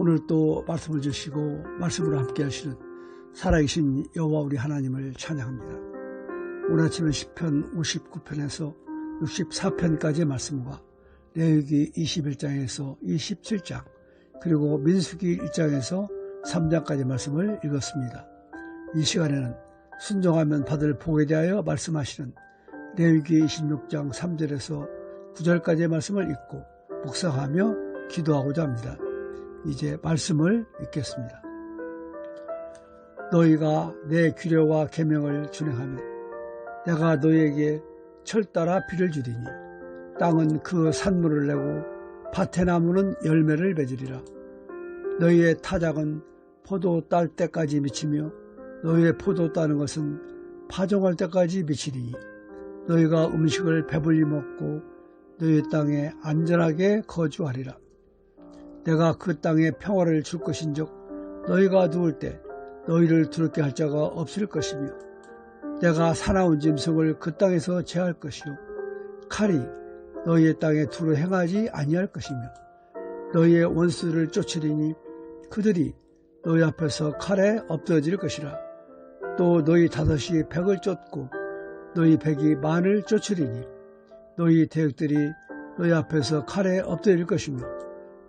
오늘 또 말씀을 주시고 말씀으로 함께 하시는 살아계신 여호와 우리 하나님을 찬양합니다. 오늘 아침은 10편 59편에서 64편까지의 말씀과 레위기 21장에서 27장 그리고 민수기 1장에서 3장까지 말씀을 읽었습니다. 이 시간에는 순종하면 받을 복에 대하여 말씀하시는 레위기 26장 3절에서 9절까지의 말씀을 읽고 묵상하며 기도하고자 합니다. 이제 말씀을 읽겠습니다. 너희가 내 규례와 계명을 준행하면 내가 너희에게 철따라 비를 주리니 땅은 그 산물을 내고 밭의 나무는 열매를 맺으리라. 너희의 타작은 포도 딸 때까지 미치며 너희의 포도 따는 것은 파종할 때까지 미치리니 너희가 음식을 배불리 먹고 너희 땅에 안전하게 거주하리라. 내가 그 땅에 평화를 줄 것인즉 너희가 누울 때 너희를 두렵게 할 자가 없을 것이며 내가 사나운 짐승을 그 땅에서 제할 것이요 칼이 너희의 땅에 두루 행하지 아니할 것이며 너희의 원수를 쫓으리니 그들이 너희 앞에서 칼에 엎드러질 것이라. 또 너희 다섯이 백을 쫓고 너희 백이 만을 쫓으리니 너희 대역들이 너희 앞에서 칼에 엎드릴 것이며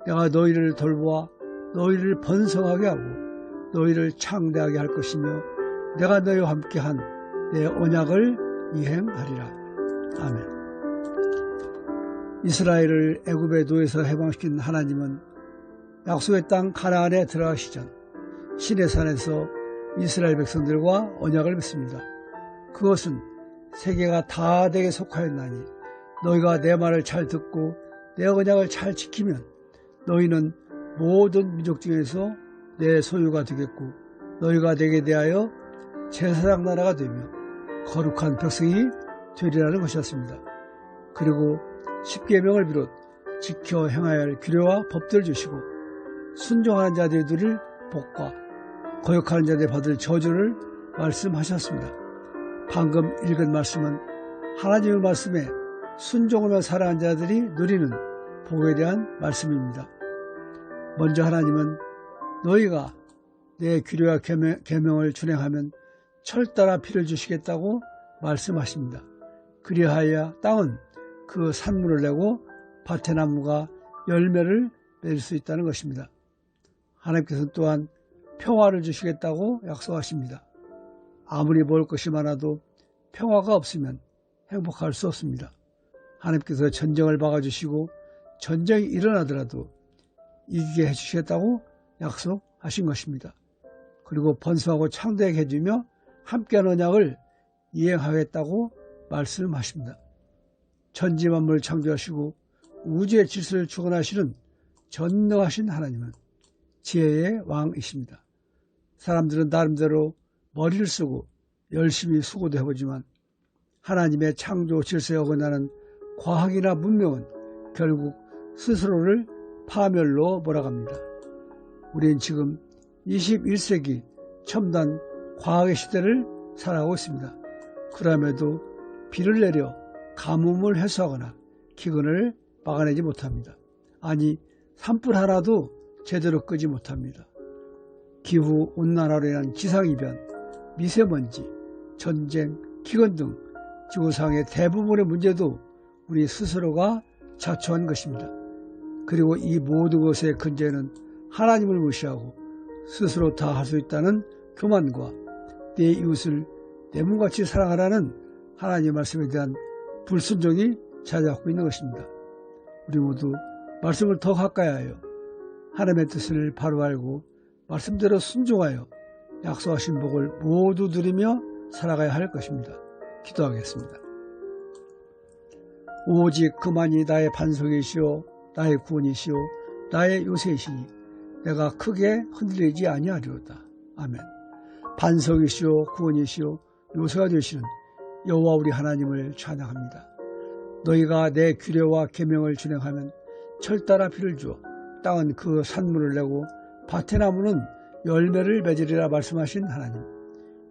내가 너희를 돌보아 너희를 번성하게 하고 너희를 창대하게 할 것이며 내가 너희와 함께한 내 언약을 이행하리라. 아멘. 이스라엘을 애굽의 노에서 해방시킨 하나님은 약속의 땅 가나안에 들어가시 전 신의 산에서 이스라엘 백성들과 언약을 맺습니다. 그것은 세계가 다 내게 속하였나니 너희가 내 말을 잘 듣고 내 언약을 잘 지키면 너희는 모든 민족 중에서 내 소유가 되겠고 너희가 내게 대하여 제사장 나라가 되며 거룩한 백성이 되리라는 것이었습니다. 그리고 십계명을 비롯 지켜 행하여야 할 규례와 법들을 주시고 순종하는 자들이 누릴 복과 거역하는 자들이 받을 저주를 말씀하셨습니다. 방금 읽은 말씀은 하나님의 말씀에 순종하며 살아가는 자들이 누리는 복에 대한 말씀입니다. 먼저 하나님은 너희가 내 규례와 계명 을 준행하면 철따라 피를 주시겠다고 말씀하십니다. 그리하여 땅은 그 산물을 내고 밭의 나무가 열매를 맺을 수 있다는 것입니다. 하나님께서는 또한 평화를 주시겠다고 약속하십니다. 아무리 먹을 것이 많아도 평화가 없으면 행복할 수 없습니다. 하나님께서 전쟁을 막아주시고 전쟁이 일어나더라도 이기게 해주시겠다고 약속하신 것입니다. 그리고 번성하고 창대하게 해주며 함께한 언약을 이행하겠다고 말씀하십니다. 천지만물을 창조하시고 우주의 질서를 주관하시는 전능하신 하나님은 지혜의 왕이십니다. 사람들은 나름대로 머리를 쓰고 열심히 수고도 해보지만 하나님의 창조 질서에 어긋나는 과학이나 문명은 결국 스스로를 파멸로 몰아갑니다. 우리는 지금 21세기 첨단 과학의 시대를 살아가고 있습니다. 그럼에도 비를 내려 가뭄을 해소하거나 기근을 막아내지 못합니다. 아니 산불 하나도 제대로 끄지 못합니다. 기후 온난화로 인한 기상이변, 미세먼지, 전쟁, 기근 등 지구상의 대부분의 문제도 우리 스스로가 자초한 것입니다. 그리고 이 모든 것의 근저에는 하나님을 무시하고 스스로 다 할 수 있다는 교만과 내 이웃을 내 몸같이 사랑하라는 하나님의 말씀에 대한 불순종이 찾아오고 있는 것입니다. 우리 모두 말씀을 더 가까이 하여 하나님의 뜻을 바로 알고 말씀대로 순종하여 약속하신 복을 모두 누리며 살아가야 할 것입니다. 기도하겠습니다. 오직 그만이 나의 반석이시오 나의 구원이시오 나의 요새이시니 내가 크게 흔들리지 아니하리로다. 아멘. 반석이시오 구원이시오 요새가 되시는 여호와 우리 하나님을 찬양합니다. 너희가 내 규례와 계명을 준행하면 철따라 피를 주어 땅은 그 산물을 내고 밭의 나무는 열매를 맺으리라 말씀하신 하나님.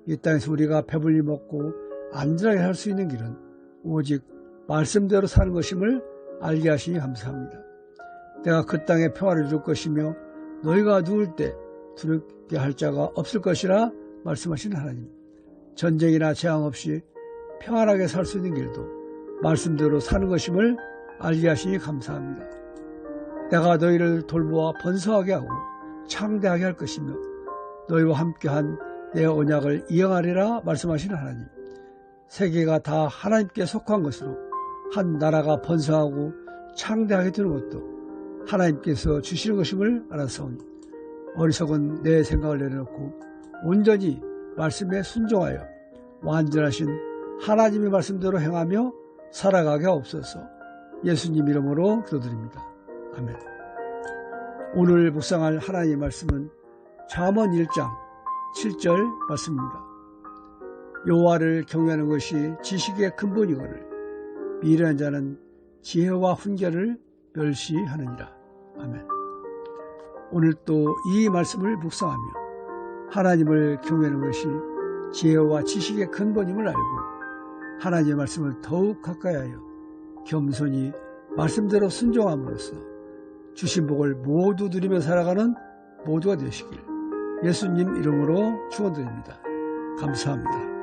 이 땅에서 우리가 배불리 먹고 안전하게 살수 있는 길은 오직 말씀대로 사는 것임을 알게 하시니 감사합니다. 내가 그 땅에 평화를 줄 것이며 너희가 누울 때 두렵게 할 자가 없을 것이라 말씀하신 하나님. 전쟁이나 재앙 없이 평안하게 살 수 있는 길도 말씀대로 사는 것임을 알게 하시니 감사합니다. 내가 너희를 돌보아 번성하게 하고 창대하게 할 것이며 너희와 함께한 내 언약을 이행하리라 말씀하시는 하나님. 세계가 다 하나님께 속한 것으로 한 나라가 번성하고 창대하게 되는 것도 하나님께서 주시는 것임을 알았사오니 어리석은 내 생각을 내려놓고 온전히 말씀에 순종하여 완전하신 하나님의 말씀대로 행하며 살아가게 하옵소서 예수님 이름으로 기도드립니다. 아멘 오늘 묵상할 하나님의 말씀은 잠언 1장 7절 말씀입니다. 여호와를 경외하는 것이 지식의 근본이거늘 미련한 자는 지혜와 훈계를 멸시하느니라. 아멘. 오늘 또 이 말씀을 묵상하며 하나님을 경외하는 것이 지혜와 지식의 근본임을 알고 하나님의 말씀을 더욱 가까이 하여 겸손히 말씀대로 순종함으로써 주신 복을 모두 누리며 살아가는 모두가 되시길 예수님 이름으로 축원드립니다. 감사합니다.